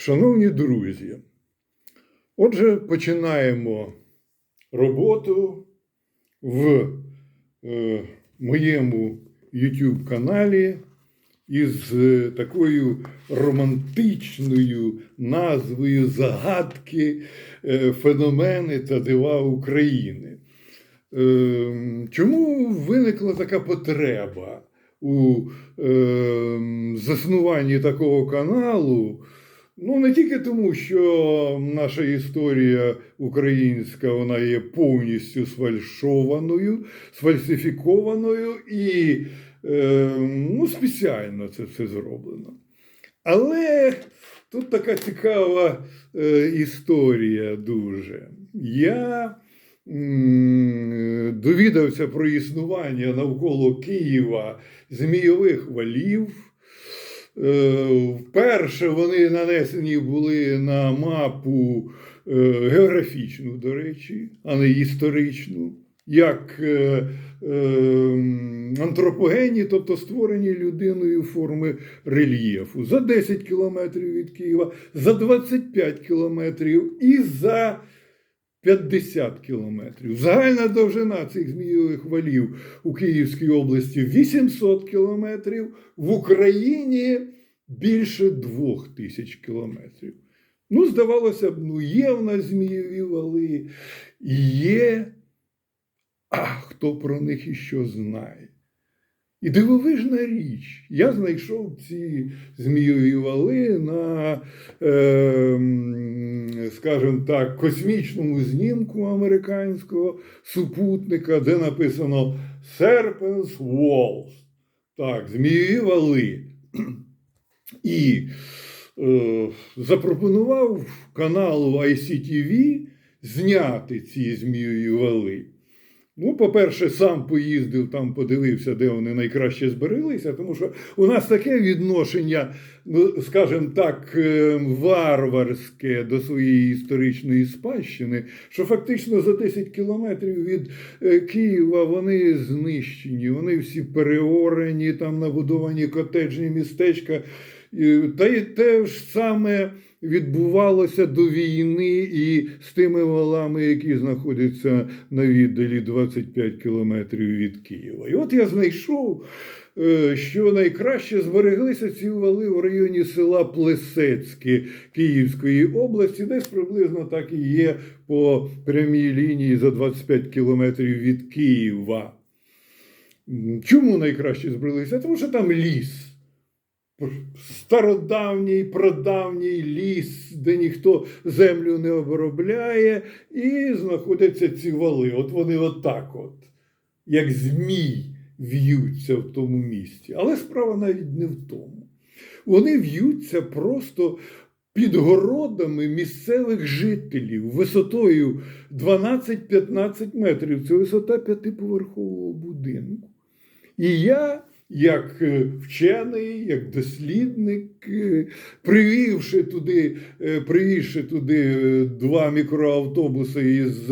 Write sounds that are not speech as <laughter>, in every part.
Шановні друзі, отже, починаємо роботу в е, моєму YouTube каналі із е, такою романтичною назвою загадки е, феномени та дива України. Е, Чому виникла така потреба у е, заснуванні такого каналу? Ну, не тільки тому, що наша історія українська вона є повністю сфальшованою, сфальсифікованою і е, ну, спеціально це все зроблено. Але тут така цікава е, історія дуже. Я м, довідався про існування навколо Києва змійових валів. Е, Вперше вони нанесені були на мапу е, географічну, до речі, а не історичну, як е, антропогенні, тобто створені людиною форми рельєфу. За 10 кілометрів від Києва, за 25 кілометрів і за 50 кілометрів. Загальна довжина цих змійових валів у Київській області 800 кілометрів, в Україні більше 2000 кілометрів. Ну, здавалося б, ну є в нас змійові вали, є, а хто про них і що знає. І дивовижна річ, я знайшов ці змійові вали на, е, скажімо так, космічному знімку американського супутника, де написано Serpent's Walls. Так, змійові вали. І е, запропонував каналу ICTV зняти ці змійові вали. Ну, по-перше, сам поїздив там, подивився, де вони найкраще збереглися, тому що у нас таке відношення, ну, скажімо так, е, варварське до своєї історичної спадщини, що фактично за 10 кілометрів від е, Києва вони знищені, вони всі переорені, там набудовані котеджні містечка. Та й те ж саме відбувалося до війни і з тими валами, які знаходяться на віддалі 25 кілометрів від Києва. І от я знайшов, е, що найкраще збереглися ці вали в районі села Плесецьке Київської області, десь приблизно так і є по прямій лінії за 25 кілометрів від Києва. Чому найкраще збереглися? Тому що там ліс стародавній, прадавній ліс, де ніхто землю не обробляє, і знаходяться ці вали. От вони отак, от, як змій, в'ються в тому місці. Але справа навіть не в тому. Вони в'ються просто під городами місцевих жителів висотою 12-15 метрів. Це висота п'ятиповерхового будинку. І я як е, вчений, як дослідник, е, привівши туди, е, привівши туди два мікроавтобуси із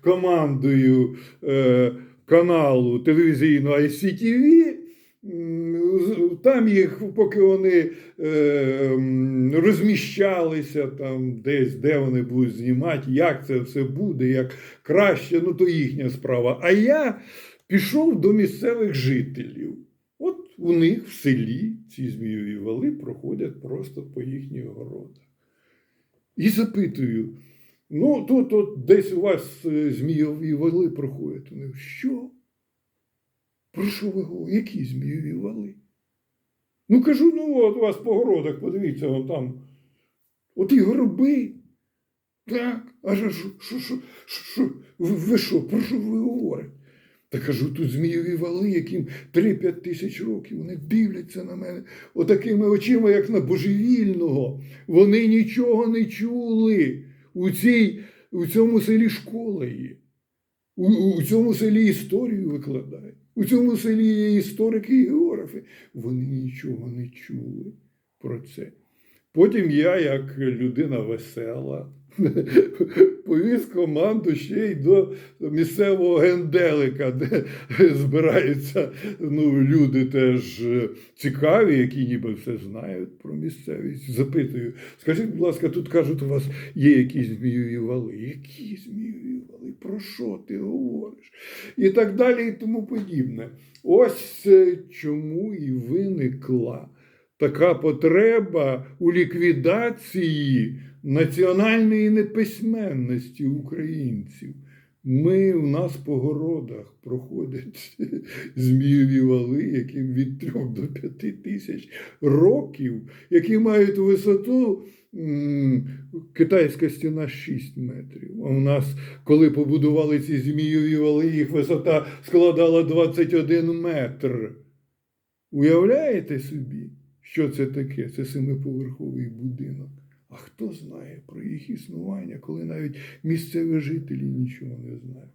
командою каналу телевізійного ICTV, там їх, поки вони розміщалися там десь, де вони будуть знімати, як це все буде, як краще, ну то їхня справа. А я пішов до місцевих жителів. От у них в селі ці змійові вали проходять просто по їхніх городах. І запитую: ну, тут от десь у вас е, змійові вали проходять. Вони що? Про що ви говорите? Які змійові вали? Ну кажу, ну от у вас по городах, подивіться, вон там. Оті гроби. Так, а що, що, що, що, ви що, про що ви говорите? Та кажу, тут змійові вали, яким 3-5 тисяч років, вони дивляться на мене отакими очима, як на божевільного. Вони нічого не чули. У, цій, у цьому селі школа є. У, у цьому селі історію викладають. У цьому селі є історики і географи. Вони нічого не чули про це. Потім я, як людина весела, <laughs> повіз команду ще й до місцевого генделика, де <laughs> збираються ну, люди теж е, цікаві, які ніби все знають про місцевість. Запитую, скажіть, будь ласка, тут кажуть, у вас є якісь змійові вали. Які змійові вали? Про що ти говориш? І так далі, і тому подібне. Ось е, чому і виникла така потреба у ліквідації національної неписьменності українців. Ми у нас по городах проходять <laughs> змієві вали, яким від трьох до п'яти тисяч років, які мають висоту китайська стіна 6 метрів. А у нас, коли побудували ці змієві вали, їх висота складала 21 метр. Уявляєте собі, що це таке? Це семиповерховий будинок. А хто знає про їх існування, коли навіть місцеві жителі нічого не знають?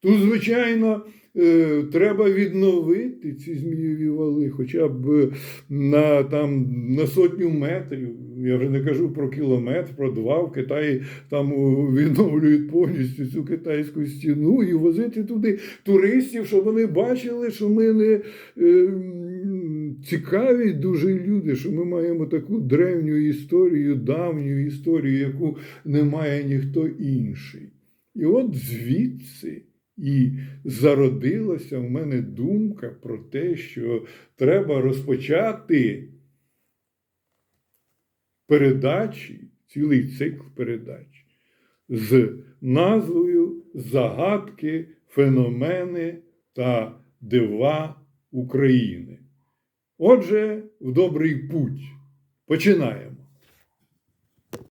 Тут, звичайно, е, треба відновити ці змієві вали, хоча б на, там, на сотню метрів. Я вже не кажу про кілометр, про два. В Китаї там відновлюють повністю цю китайську стіну і возити туди туристів, щоб вони бачили, що ми не е, цікаві дуже люди, що ми маємо таку древню історію, давню історію, яку не має ніхто інший. І от звідси і зародилася в мене думка про те, що треба розпочати передачі, цілий цикл передач з назвою Загадки, феномени та дива України. Отже, в добрий путь. Починаємо.